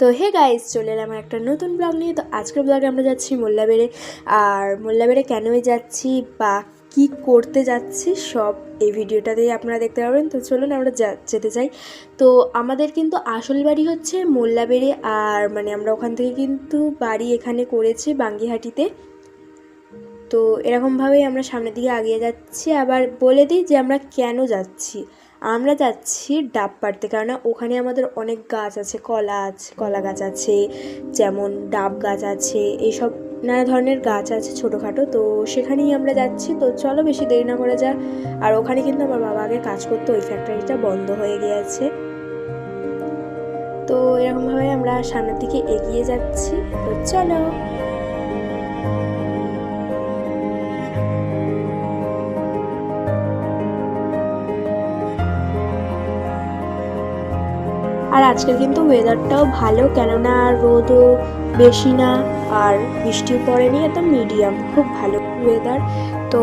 তো hey guys চলে এলাম একটা নতুন ব্লগ নিয়ে। তো আজকের ব্লগে আমরা যাচ্ছি মোল্লাবেড়ে। আর মোল্লাবেড়ে কেনই যাচ্ছি বা কি করতে যাচ্ছি সব এই ভিডিওটাতেই আপনারা দেখতে পাবেন তো চলুন আমরা যেতে চাই। তো আমাদের কিন্তু আসল বাড়ি হচ্ছে মোল্লাবেড়ে। আর মানে আমরা ওখান থেকে কিন্তু বাড়ি এখানে করেছি বাঙ্গিহাটিতে। তো এরকমভাবেই আমরা সামনের দিকে আগিয়ে যাচ্ছি। আবার বলে দিই যে আমরা কেন যাচ্ছি? আমরা যাচ্ছি ডাব পাড়তে কারণ ওখানে আমাদের অনেক গাছ আছে, কলা আছে, কলা গাছ আছে, যেমন ডাব গাছ আছে, এইসব নানা ধরনের গাছ আছে ছোটোখাটো। তো সেখানেই আমরা যাচ্ছি। তো চলো বেশি দেরি না করে যা আর ওখানে কিন্তু আমার বাবা আগে কাজ করতো, ওই ফ্যাক্টরিটা বন্ধ হয়ে গিয়েছে। তো এরকমভাবে আমরা সামনের দিকে এগিয়ে যাচ্ছি। তো চলো। আর আজকের কিন্তু ওয়েদারটাও ভালো, কেননা রোদও বেশি না, আর বৃষ্টিও পড়েনি, একদম মিডিয়াম খুব ভালো ওয়েদার তো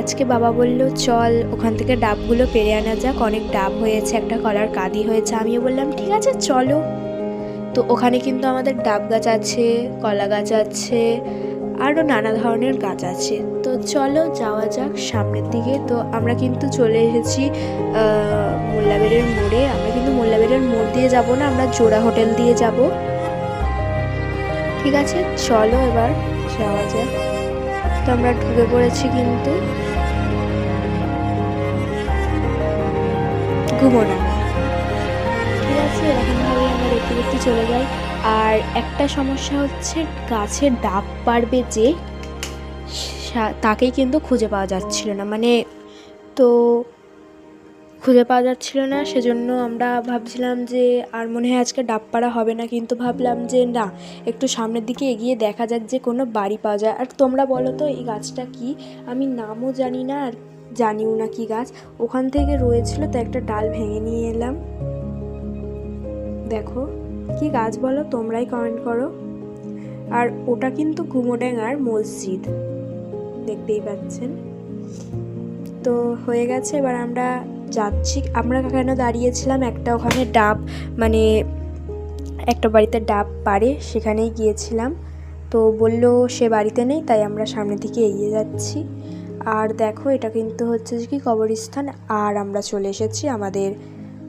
আজকে বাবা বলল, চল, ওখান থেকে ডাবগুলো পেরে আনা যাক, অনেক ডাব হয়েছে, একটা কলার কাদি হয়েছে। আমিও বললাম, ঠিক আছে, চলো। তো ওখানে কিন্তু আমাদের ডাব গাছ আছে, কলা গাছ আছে, আরও নানা ধরনের গাছ আছে। তো চলো, যাওয়া যাক সামনের দিকে। তো আমরা কিন্তু চলে এসেছি মোল্লাবেড়ের মোড়ে। আমরা দিয়ে যাব না, আমরা জোড়া হোটেল দিয়ে যাব। ঠিক আছে, চলো এবার যাওয়া যাক। তো আমরা ঢুকে পড়েছি কিন্তু। ঘুমোনা ঠিক আছে, এরকমভাবে আমরা দেখতে দেখতে চলে যাই। আর একটা সমস্যা হচ্ছে গাছের ডাব পারবে যে তাকেই কিন্তু খুঁজে পাওয়া যাচ্ছিল না। মানে তো খুঁজে পাওয়া যাচ্ছিল না, সেজন্য আমরা ভাবছিলাম যে আর মনে হয় আজকে ডাব পাড়া হবে না, কিন্তু ভাবলাম যে না, একটু সামনের দিকে এগিয়ে দেখা যাক যে কোনো বাড়ি পাওয়া যায়। আর তোমরা বলো তো, এই গাছটা কি? আমি নামও জানি না আর জানিও না কি গাছ। ওখান থেকে রয়েছিল তো একটা ডাল ভেঙে নিয়ে এলাম। দেখো, কি গাছ বলো, তোমরাই কমেন্ট করো। আর ওটা কিন্তু কুমোডাঙ্গার মসজিদ, দেখতেই পাচ্ছেন। তো হয়ে গেছে, এবার আমরা যাচ্ছি। আমরা কেন দাঁড়িয়েছিলাম? একটা ওখানে ডাব মানে একটা বাড়িতে ডাব পারে সেখানেই গিয়েছিলাম। তো বলল, সে বাড়িতে নেই, তাই আমরা সামনের দিকে এগিয়ে যাচ্ছি। আর দেখো, এটা কিন্তু হচ্ছে যে কি কবরস্থান। আর আমরা চলে এসেছি আমাদের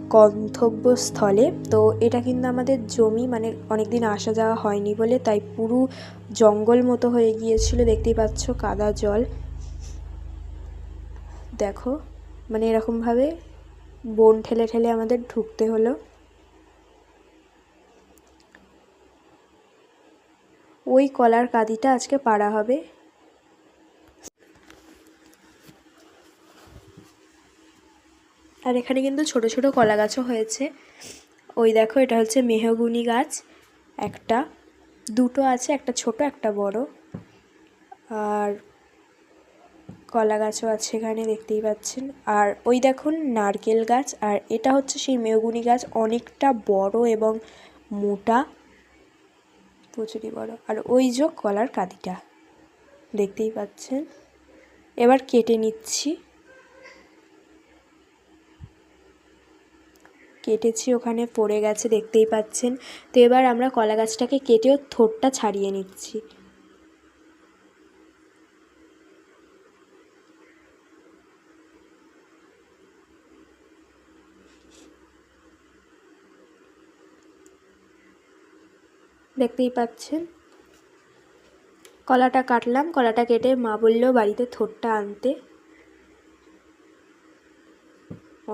গন্তব্যস্থলে। তো এটা কিন্তু আমাদের জমি মানে অনেক দিন আসা যাওয়া হয়নি বলে, তাই পুরো জঙ্গল মতো হয়ে গিয়েছিল। দেখতেই পাচ্ছ কাদা জল। দেখো। মানে এরকমভাবে বন ঠেলে ঠেলে আমাদের ঢুকতে হলো। ওই কলার কাদিটা আজকে পাড়া হবে। আর এখানে কিন্তু ছোট ছোট কলা গাছও হয়েছে। ওই দেখো, এটা হচ্ছে মেহগুনি গাছ। একটা, দুটো আছে, একটা ছোট, একটা বড়। আর কলা গাছও আছে এখানে, দেখতেই পাচ্ছেন। আর ওই দেখুন, নারকেল গাছ, আর এটা হচ্ছে সেই মেহগুনি গাছ, অনেকটা বড় এবং মোটা। প্রচুরই বড়। আর ওই যে কলার কাঁদিটা, দেখতেই পাচ্ছেন। এবার কেটে নিচ্ছি। কেটেছি, ওখানে পড়ে গেছে, দেখতেই পাচ্ছেন। তো এবার আমরা কলা গাছটাকে কেটেও থোটটা ছাড়িয়ে নিচ্ছি। দেখতেই পাচ্ছেন। কলাটা কাটলাম, কলাটা কেটে মা বলল, বাড়িতে থোরটা আনতে।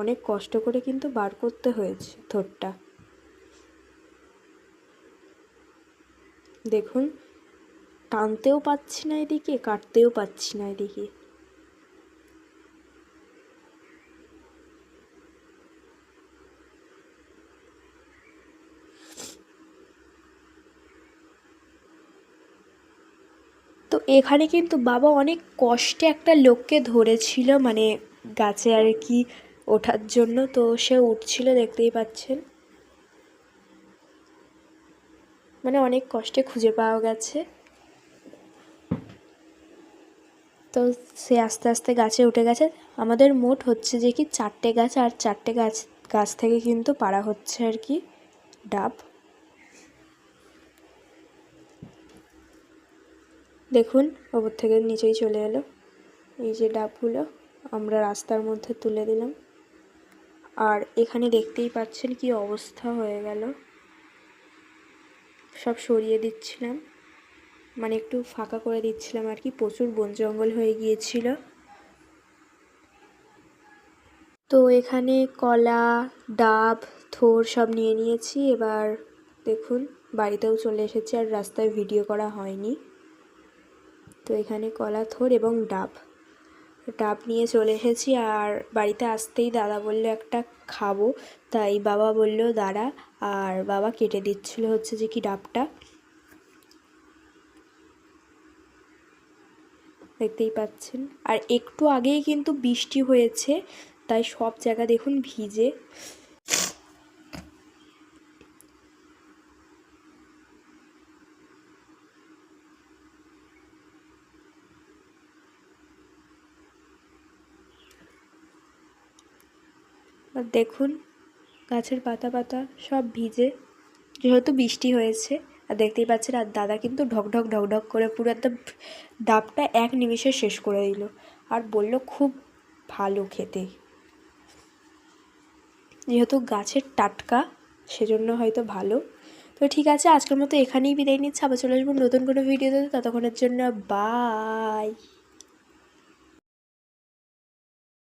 অনেক কষ্ট করে কিন্তু বার করতে হয়েছে থোরটা দেখুন, টানতেও পাচ্ছি না এদিকে, কাটতেও পাচ্ছি না এদিকে তো এখানে কিন্তু বাবা অনেক কষ্টে একটা লোককে ধরেছিল মানে গাছে আর কি ওঠার জন্য। তো সে উঠছিল, দেখতেই পাচ্ছেন। মানে অনেক কষ্টে খুঁজে পাওয়া গেছে। তো সে আস্তে আস্তে গাছে উঠে গেছে। আমাদের মোট হচ্ছে যে কি চারটে গাছ, আর চারটে গাছ গাছ থেকে কিন্তু পাড়া হচ্ছে আর কি ডাব। দেখুন, ওপর থেকে নিচেই চলে এলো। এই যে ডাবগুলো, আমরা রাস্তার মধ্যে তুলে দিলাম। আর এখানে দেখতেই পাচ্ছেন কি অবস্থা হয়ে গেল। সব সরিয়ে দিচ্ছিলাম। মানে একটু ফাঁকা করে দিচ্ছিলাম আর কি। প্রচুর বন জঙ্গল হয়ে গিয়েছিল। তো এখানে কলা, ডাব, থোর সব নিয়ে নিয়েছি। এবার দেখুন, বাড়িতেও চলে এসেছি আর রাস্তায় ভিডিও করা হয়নি। তো এখানে কলা, থোর এবং ডাব। ডাব নিয়ে চলে এসেছি আর বাড়িতে আসতেই দাদা বলল, একটা খাব। তাই বাবা বলল, দাঁড়া। আর বাবা কেটে দিচ্ছিল হচ্ছে যে কি ডাবটা। দেখতেই পাচ্ছেন। আর একটু আগেই কিন্তু বৃষ্টি হয়েছে, তাই সব জায়গা দেখুন ভিজে। দেখুন, গাছের পাতা পাতা সব ভিজে। যেহেতু বৃষ্টি হয়েছে, আর দেখতেই পাচ্ছেন, আর দাদা কিন্তু ঢক ঢক ঢক ঢক করে পুরো একদম ডাবটা এক নিমিষে শেষ করে দিল। আর বলল, খুব ভালো খেতে। যেহেতু গাছের টাটকা, সেজন্য হয়তো ভালো। তো ঠিক আছে, আজকের মতো এখানেই বিদায় নিচ্ছে। আবার চলে আসব নতুন কোনো ভিডিওতে। ততক্ষণের জন্য বাই